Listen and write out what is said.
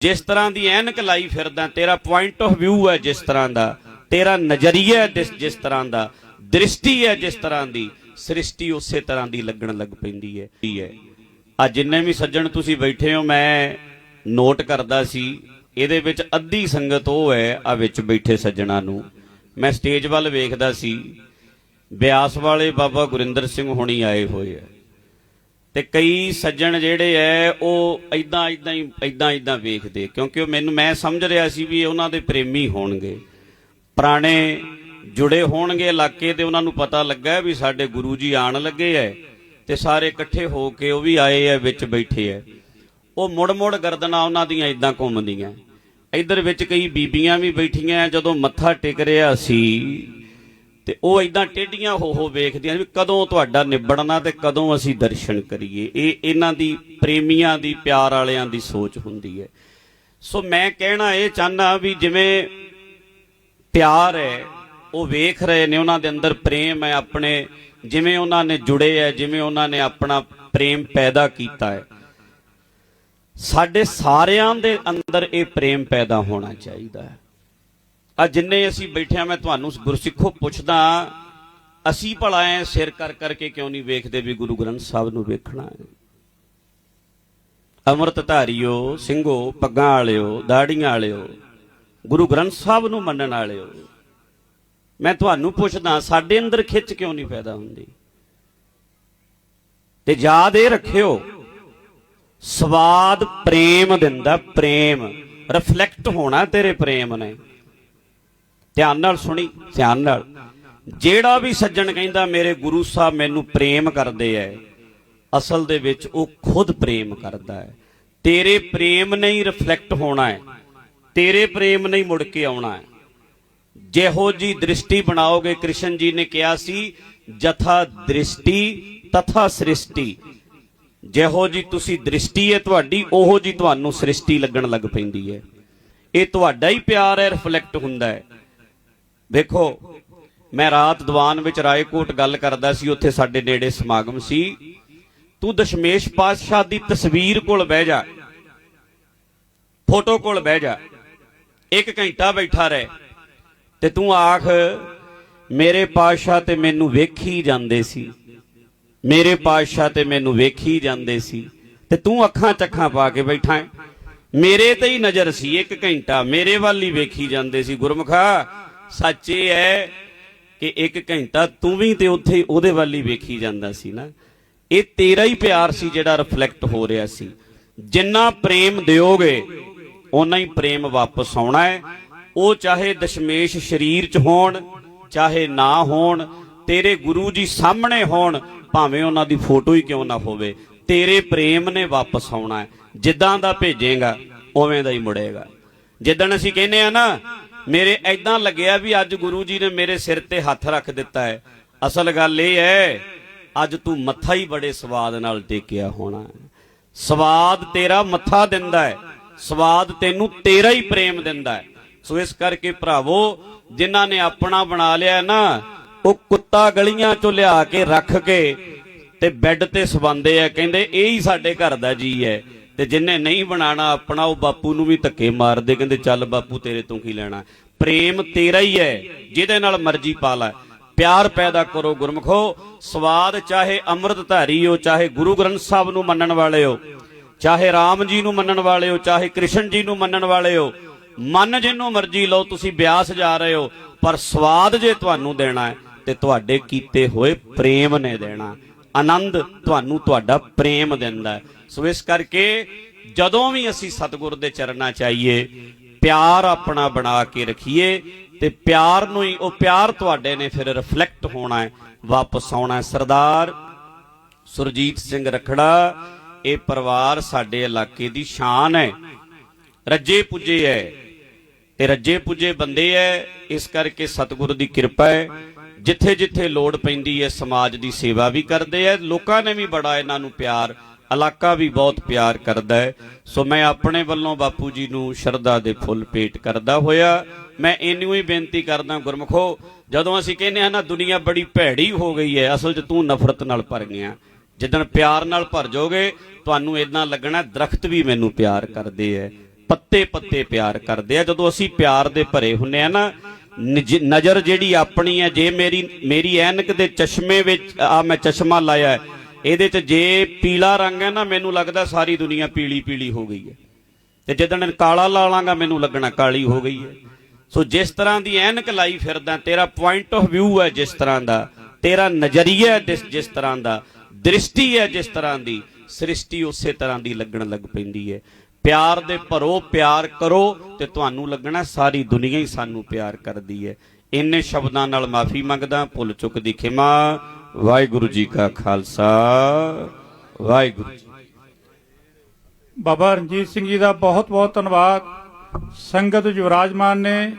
ਜਿਸ ਤਰ੍ਹਾਂ ਦੀ ਐਨਕ ਲਾਈ ਫਿਰਦਾ, ਤੇਰਾ ਪੁਆਇੰਟ ਆਫ View ਹੈ ਜਿਸ ਤਰ੍ਹਾਂ ਦਾ। ਤੇਰਾ ਨਜ਼ਰੀਆ ਜਿਸ ਤਰ੍ਹਾਂ ਦਾ। ਦ੍ਰਿਸ਼ਟੀ ਹੈ ਜਿਸ ਤਰ੍ਹਾਂ ਦੀ। ਸ੍ਰਿਸ਼ਟੀ ਉਸੇ ਤਰ੍ਹਾਂ ਦੀ ਲੱਗਣ ਲੱਗ ਪੈਂਦੀ ਹੈ। ਹੈ? ਆ ਜਿੰਨੇ ਵੀ ਸੱਜਣ ਤੁਸੀਂ ਬੈਠੇ ਹੋ, ਮੈਂ ਨੋਟ ਕਰਦਾ ਸੀ, ਇਹਦੇ ਵਿੱਚ ਅੱਧੀ ਸੰਗਤ ਉਹ ਹੈ ਆ ਵਿੱਚ ਬੈਠੇ ਸੱਜਣਾ ਨੂੰ। ਮੈਂ ਸਟੇਜ ਵੱਲ ਵੇਖਦਾ ਸੀ, ਬਿਆਸ ਵਾਲੇ ਬਾਬਾ ਗੁਰਿੰਦਰ ਸਿੰਘ ਹੁਣੀ ਆਏ ਹੋਏ ਆ। ਤੇ ਕਈ ਸੱਜਣ ਜਿਹੜੇ ਐ, ਉਹ ਐਦਾਂ ਐਦਾਂ ਹੀ ਐਦਾਂ ਐਦਾਂ ਵੇਖਦੇ। ਕਿਉਂਕਿ ਉਹ ਮੈਨੂੰ, ਮੈਂ ਸਮਝ ਰਿਹਾ ਸੀ ਵੀ ਉਹਨਾਂ ਦੇ ਪ੍ਰੇਮੀ ਹੋਣਗੇ। ਪੁਰਾਣੇ ਜੁੜੇ ਹੋਣਗੇ ਇਲਾਕੇ ਤੇ ਉਹਨਾਂ ਨੂੰ ਪਤਾ ਲੱਗਾ ਵੀ ਸਾਡੇ ਗੁਰੂ ਜੀ ਆਣ ਲੱਗੇ ਐ ਤੇ ਸਾਰੇ ਇਕੱਠੇ ਹੋ ਕੇ ਉਹ ਵੀ ਆਏ ਐ, ਵਿੱਚ ਬੈਠੇ ਐ। ਉਹ ਮੁੜ ਮੁੜ ਗਰਦਨਾਂ ਉਹਨਾਂ ਦੀਆਂ ਇਦਾਂ ਘੁੰਮਦੀਆਂ। ਇਧਰ ਵਿੱਚ ਕਈ ਬੀਬੀਆਂ ਵੀ ਬੈਠੀਆਂ ਜਦੋਂ ਮੱਥਾ ਟੇਕ ਰਿਹਾ ਸੀ ਤੇ ਉਹ ਇਦਾਂ ਟੇਡੀਆਂ ਹੋ ਹੋ ਵੇਖਦੀਆਂ ਵੀ ਕਦੋਂ ਤੁਹਾਡਾ ਨਿਬੜਨਾ ਤੇ ਕਦੋਂ ਅਸੀਂ ਦਰਸ਼ਨ ਕਰੀਏ। ਇਹ ਇਹਨਾਂ ਦੀ ਪ੍ਰੇਮੀਆਂ ਦੀ, ਪਿਆਰ ਵਾਲਿਆਂ ਦੀ ਸੋਚ ਹੁੰਦੀ ਹੈ। ਸੋ ਮੈਂ ਕਹਿਣਾ ਇਹ ਚਾਹਨਾ ਵੀ ਜਿਵੇਂ ਪਿਆਰ ਹੈ, ਉਹ ਵੇਖ ਰਹੇ ਨੇ, ਉਹਨਾਂ ਦੇ ਅੰਦਰ ਪ੍ਰੇਮ ਹੈ ਆਪਣੇ, ਜਿਵੇਂ ਉਹਨਾਂ ਨੇ ਜੁੜੇ ਹੈ, ਜਿਵੇਂ ਉਹਨਾਂ ਨੇ ਆਪਣਾ ਪ੍ਰੇਮ ਪੈਦਾ ਕੀਤਾ ਹੈ। ਸਾਡੇ ਸਾਰਿਆਂ ਦੇ ਅੰਦਰ ਇਹ ਪ੍ਰੇਮ ਪੈਦਾ ਹੋਣਾ ਚਾਹੀਦਾ ਹੈ। ਆ ਜਿੰਨੇ ਅਸੀਂ ਬੈਠਿਆ ਮੈਂ ਤੁਹਾਨੂੰ ਗੁਰਸਿੱਖੋ ਪੁੱਛਦਾ ਅਸੀਂ ਭਲਾ ਐ ਸਿਰ ਕਰ ਕਰਕੇ ਕਿਉਂ ਨਹੀਂ ਵੇਖਦੇ ਵੀ ਗੁਰੂ ਗ੍ਰੰਥ ਸਾਹਿਬ ਨੂੰ ਵੇਖਣਾ ਹੈ? ਅੰਮ੍ਰਿਤ ਧਾਰਿਓ, ਸਿੰਘੋ, ਪੱਗਾਂ ਵਾਲਿਓ, ਦਾੜੀਆਂ ਵਾਲਿਓ, ਗੁਰੂ ਗ੍ਰੰਥ ਸਾਹਿਬ ਨੂੰ ਮੰਨਣ ਵਾਲਿਓ, ਮੈਂ ਤੁਹਾਨੂੰ ਪੁੱਛਦਾ, ਸਾਡੇ ਅੰਦਰ ਖਿੱਚ ਕਿਉਂ ਨਹੀਂ ਪੈਦਾ ਹੁੰਦੀ? ਤੇ ਯਾਦ ਇਹ ਰੱਖਿਓ, ਸਵਾਦ ਪ੍ਰੇਮ ਦਿੰਦਾ, ਪ੍ਰੇਮ, ਰਿਫਲੈਕਟ ਹੋਣਾ ਤੇਰੇ ਪ੍ਰੇਮ ਨੇ। ਧਿਆਨ ਨਾਲ ਸੁਣੀ, ਧਿਆਨ ਨਾਲ। ਜਿਹੜਾ ਵੀ ਸੱਜਣ ਕਹਿੰਦਾ, ਮੇਰੇ ਗੁਰੂ ਸਾਹਿਬ ਮੈਨੂੰ ਪ੍ਰੇਮ ਕਰਦੇ ਐ। ਅਸਲ ਦੇ ਵਿੱਚ ਉਹ ਖੁਦ ਪ੍ਰੇਮ ਕਰਦਾ ਹੈ ਤੇਰੇ ਪ੍ਰੇਮ ਨਹੀਂ ਰਿਫਲੈਕਟ ਹੋਣਾ ਹੈ ਤੇਰੇ ਪ੍ਰੇਮ ਨਹੀਂ ਮੁੜ ਕੇ ਆਉਣਾ ਹੈ ਜਿਹੋ ਜੀ ਦ੍ਰਿਸ਼ਟੀ ਬਣਾਓਗੇ, ਕ੍ਰਿਸ਼ਨ ਜੀ ਨੇ ਕਿਹਾ ਸੀ, ਜਥਾ ਦ੍ਰਿਸ਼ਟੀ ਤਥਾ ਸ੍ਰਿਸ਼ਟੀ। ਜਿਹੋ ਜੀ ਤੁਸੀਂ ਦ੍ਰਿਸ਼ਟੀ ਹੈ ਤੁਹਾਡੀ ਉਹੋ ਜੀ ਤੁਹਾਨੂੰ ਸ੍ਰਿਸ਼ਟੀ ਲੱਗਣ ਲੱਗ ਪੈਂਦੀ ਹੈ ਇਹ ਤੁਹਾਡਾ ਹੀ ਪਿਆਰ ਹੈ ਰਿਫਲੈਕਟ ਹੁੰਦਾ ਹੈ ਵੇਖੋ ਮੈਂ ਰਾਤ ਦੀਵਾਨ ਵਿੱਚ ਰਾਏਕੋਟ ਗੱਲ ਕਰਦਾ ਸੀ, ਉੱਥੇ ਸਾਡੇ ਨੇੜੇ ਸਮਾਗਮ ਸੀ। ਤੂੰ ਦਸ਼ਮੇਸ਼ ਪਾਤਸ਼ਾਹ ਦੀ ਤਸਵੀਰ ਕੋਲ ਬਹਿ ਜਾ। ਫੋਟੋ ਕੋਲ ਬਹਿ ਜਾ। ਇੱਕ ਘੰਟਾ ਬੈਠਾ ਰਹਿ। ਤੇ ਤੂੰ ਆਖ, ਮੇਰੇ ਪਾਤਸ਼ਾਹ ਤੇ ਮੈਨੂੰ ਵੇਖੀ ਜਾਂਦੇ ਸੀ। ਮੇਰੇ ਪਾਤਸ਼ਾਹ ਤੇ ਮੈਨੂੰ ਵੇਖੀ ਜਾਂਦੇ ਸੀ। ਤੇ ਤੂੰ ਅੱਖਾਂ ਚੱਖਾਂ ਪਾ ਕੇ ਬੈਠਾ ਹੈ। ਮੇਰੇ ਤੇ ਹੀ ਨਜ਼ਰ ਸੀ, ਇੱਕ ਘੰਟਾ। ਮੇਰੇ ਵੱਲ ਹੀ ਵੇਖੀ ਜਾਂਦੇ ਸੀ। ਗੁਰਮੁਖਾ ਸੱਚ ਇਹ ਹੈ ਕਿ ਇੱਕ ਘੰਟਾ ਤੂੰ ਵੀ ਤੇ ਉੱਥੇ ਉਹਦੇ ਵੱਲ ਹੀ ਵੇਖੀ ਜਾਂਦਾ ਸੀ ਨਾ। ਇਹ ਤੇਰਾ ਹੀ ਪਿਆਰ ਸੀ ਜਿਹੜਾ ਰਿਫਲੈਕਟ ਹੋ ਰਿਹਾ ਸੀ। ਜਿੰਨਾ ਪ੍ਰੇਮ ਦਿਓਗੇ, ਓਨਾ ਹੀ ਪ੍ਰੇਮ ਵਾਪਸ ਆਉਣਾ ਹੈ। ਉਹ ਚਾਹੇ ਦਸ਼ਮੇਸ਼ ਸਰੀਰ 'ਚ ਹੋਣ, ਚਾਹੇ ਨਾ ਹੋਣ, ਤੇਰੇ ਗੁਰੂ ਜੀ ਸਾਹਮਣੇ ਹੋਣ, ਭਾਵੇਂ ਉਹਨਾਂ ਦੀ ਫੋਟੋ ਹੀ ਕਿਉਂ ਨਾ ਹੋਵੇ, ਤੇਰੇ ਪ੍ਰੇਮ ਨੇ ਵਾਪਸ ਆਉਣਾ ਹੈ। ਜਿੱਦਾਂ ਦਾ ਭੇਜੇਗਾ, ਉਵੇਂ ਦਾ ਹੀ ਮੁੜੇਗਾ। ਜਿੱਦਣ ਅਸੀਂ ਕਹਿੰਦੇ ਆ ਨਾ ਮੇਰੇ ਐਦਾਂ ਲੱਗਿਆ ਵੀ ਅੱਜ ਗੁਰੂ ਜੀ ਨੇ ਮੇਰੇ ਸਿਰ ਤੇ ਹੱਥ ਰੱਖ ਦਿੱਤਾ ਹੈ। ਅਸਲ ਗੱਲ ਇਹ ਹੈ, ਅੱਜ ਤੂੰ ਮੱਥਾ ਹੀ ਬੜੇ ਸਵਾਦ ਨਾਲ ਟੇਕਿਆ ਹੋਣਾ ਸਵਾਦ ਤੇਰਾ ਮੱਥਾ ਦਿੰਦਾ ਹੈ, ਸਵਾਦ ਤੈਨੂੰ ਤੇਰਾ ਹੀ ਪ੍ਰੇਮ ਦਿੰਦਾ ਹੈ। ਸੋ ਇਸ ਕਰਕੇ ਭਰਾਵੋ, ਜਿਨ੍ਹਾਂ ਨੇ ਆਪਣਾ ਬਣਾ ਲਿਆ ਨਾ, ਉਹ ਕੁੱਤਾ ਗਲੀਆਂ ਚੋਂ ਲਿਆ ਕੇ ਰੱਖ ਕੇ ਤੇ ਬੈੱਡ ਤੇ ਸਵਾਉਂਦੇ ਆ। ਕਹਿੰਦੇ, ਇਹ ਹੀ ਸਾਡੇ ਘਰ ਦਾ ਜੀ ਹੈ। ਤੇ ਜਿੰਨੇ ਨਹੀਂ ਬਣਾਣਾ, ਆਪਣਾ ਉਹ ਬਾਪੂ ਨੂੰ ਵੀ ਧੱਕੇ ਮਾਰਦੇ, ਕਹਿੰਦੇ ਚੱਲ ਬਾਪੂ ਤੇਰੇ ਤੋਂ ਕੀ ਲੈਣਾ। ਪ੍ਰੇਮ ਤੇਰਾ ਹੀ ਹੈ, ਜਿਹਦੇ ਨਾਲ ਮਰਜ਼ੀ ਪਾ ਲੈ। ਪਿਆਰ ਪੈਦਾ ਕਰੋ ਗੁਰਮਖੋ, ਸਵਾਦ ਚਾਹੇ ਅੰਮ੍ਰਿਤਧਾਰੀ ਹੋ, ਚਾਹੇ ਗੁਰੂ ਗ੍ਰੰਥ ਸਾਹਿਬ ਨੂੰ ਮੰਨਣ ਵਾਲੇ ਹੋ, ਚਾਹੇ ਰਾਮ ਜੀ ਨੂੰ ਮੰਨਣ ਵਾਲੇ ਹੋ, ਚਾਹੇ ਕ੍ਰਿਸ਼ਨ ਜੀ ਨੂੰ ਮੰਨਣ ਵਾਲੇ ਹੋ, ਮਨ ਜਿੰਨੂੰ ਮਰਜ਼ੀ ਲਓ, ਤੁਸੀਂ ਬਿਆਸ ਜਾ ਰਹੇ ਹੋ, ਪਰ ਸਵਾਦ ਜੇ ਤੁਹਾਨੂੰ ਦੇਣਾ ਹੈ, ਤੇ ਤੁਹਾਡੇ ਕੀਤੇ ਹੋਏ ਪ੍ਰੇਮ ਨੇ ਦੇਣਾ। ਆਨੰਦ ਤੁਹਾਨੂੰ ਤੁਹਾਡਾ ਪ੍ਰੇਮ ਦਿੰਦਾ ਹੈ। ਸੋ ਇਸ ਕਰਕੇ ਜਦੋਂ ਵੀ ਅਸੀਂ ਸਤਿਗੁਰ ਦੇ ਚਰਨਾਂ ਚਾਹੀਏ ਪਿਆਰ ਆਪਣਾ ਬਣਾ ਕੇ ਰੱਖੀਏ ਤੇ ਪਿਆਰ ਨੂੰ ਹੀ, ਉਹ ਪਿਆਰ ਤੁਹਾਡੇ ਨੇ ਫਿਰ ਰਿਫਲੈਕਟ ਹੋਣਾ ਹੈ, ਵਾਪਸ ਆਉਣਾ ਹੈ। ਸਰਦਾਰ ਸੁਰਜੀਤ ਸਿੰਘ ਰਖੜਾ, ਇਹ ਪਰਿਵਾਰ ਸਾਡੇ ਇਲਾਕੇ ਦੀ ਸ਼ਾਨ ਹੈ। ਰੱਜੇ ਪੁੱਜੇ ਹੈ ਤੇ ਰੱਜੇ ਪੁੱਜੇ ਬੰਦੇ ਐ ਇਸ ਕਰਕੇ ਸਤਿਗੁਰੂ ਦੀ ਕਿਰਪਾ ਹੈ। ਜਿੱਥੇ ਜਿੱਥੇ ਲੋੜ ਪੈਂਦੀ ਹੈ, ਸਮਾਜ ਦੀ ਸੇਵਾ ਵੀ ਕਰਦੇ ਐ ਲੋਕਾਂ ਨੇ ਵੀ ਬੜਾ ਇਹਨਾਂ ਨੂੰ ਪਿਆਰ, ਇਲਾਕਾ ਵੀ ਬਹੁਤ ਪਿਆਰ ਕਰਦਾ ਹੈ। ਸੋ ਮੈਂ ਆਪਣੇ ਵੱਲੋਂ ਬਾਪੂ ਜੀ ਨੂੰ ਸ਼ਰਧਾ ਦੇ ਫੁੱਲ ਭੇਟ ਕਰਦਾ ਹੋਇਆ। ਮੈਂ ਇੰਨੀ ਹੀ ਬੇਨਤੀ ਕਰਦਾ ਗੁਰਮਖੋ, ਜਦੋਂ ਅਸੀਂ ਕਹਿੰਦੇ ਹਾਂ ਨਾ, ਦੁਨੀਆ ਬੜੀ ਭੈੜੀ ਹੋ ਗਈ ਹੈ, ਅਸਲ 'ਚ ਤੂੰ ਨਫ਼ਰਤ ਨਾਲ ਭਰ ਗਿਆ। ਜਿੱਦਣ ਪਿਆਰ ਨਾਲ ਭਰ ਜਾਓਗੇ, ਤੁਹਾਨੂੰ ਇਦਾਂ ਲੱਗਣਾ ਦਰਖਤ ਵੀ ਮੈਨੂੰ ਪਿਆਰ ਕਰਦੇ ਐ ਪੱਤੇ ਪੱਤੇ ਪਿਆਰ ਕਰਦੇ ਆ। ਜਦੋਂ ਅਸੀਂ ਪਿਆਰ ਦੇ ਭਰੇ ਹੁੰਨੇ ਆ ਨਾ ਨਜ਼ਰ ਜਿਹੜੀ ਆਪਣੀ ਹੈ ਜੇ ਮੇਰੀ ਮੇਰੀ ਐਨਕ ਦੇ ਚਸ਼ਮੇ ਵਿੱਚ ਆ ਮੈਂ ਚਸ਼ਮਾ ਲਾਇਆ ਹੈ, ਇਹਦੇ 'ਚ ਜੇ ਪੀਲਾ ਰੰਗ ਹੈ ਨਾ ਮੈਨੂੰ ਲੱਗਦਾ ਸਾਰੀ ਦੁਨੀਆ ਪੀਲੀ ਪੀਲੀ ਹੋ ਗਈ ਹੈ। ਤੇ ਜਦੋਂ ਕਾਲਾ ਲਾ ਲਾਂਗਾ ਮੈਨੂੰ ਲੱਗਣਾ ਕਾਲੀ ਹੋ ਗਈ ਹੈ। ਸੋ ਜਿਸ ਤਰ੍ਹਾਂ ਦੀ ਐਨਕ ਲਾਈ ਫਿਰਦਾ ਤੇਰਾ ਪੁਆਇੰਟ ਆਫ View ਹੈ ਜਿਸ ਤਰ੍ਹਾਂ ਦਾ ਤੇਰਾ ਨਜ਼ਰੀਆ ਜਿਸ ਤਰ੍ਹਾਂ ਦਾ ਦ੍ਰਿਸ਼ਟੀ ਹੈ ਜਿਸ ਤਰ੍ਹਾਂ ਦੀ ਸ੍ਰਿਸ਼ਟੀ ਉਸੇ ਤਰ੍ਹਾਂ ਦੀ ਲੱਗਣ ਲੱਗ ਪੈਂਦੀ ਹੈ। ਪਿਆਰ ਦੇ ਭਰੋ, ਪਿਆਰ ਕਰੋ ਤੇ ਤੁਹਾਨੂੰ ਲੱਗਣਾ ਸਾਰੀ ਦੁਨੀਆ ਹੀ ਸਾਨੂੰ ਪਿਆਰ ਕਰਦੀ ਹੈ। ਇੰਨੇ ਸ਼ਬਦਾਂ ਨਾਲ ਮਾਫੀ ਮੰਗਦਾ, ਭੁੱਲ ਚੁੱਕ ਦੀ ਖਿਮਾ। ਵਾਹਿਗੁਰੂ ਜੀ ਕਾ ਖਾਲਸਾ, ਵਾਹਿਗੁਰੂ ਜੀ ਬਾਬਾ ਰਣਜੀਤ ਸਿੰਘ ਜੀ ਦਾ ਬਹੁਤ ਬਹੁਤ ਧੰਨਵਾਦ। ਸੰਗਤ ਯੁਵਰਾਜ ਮਾਨ ਨੇ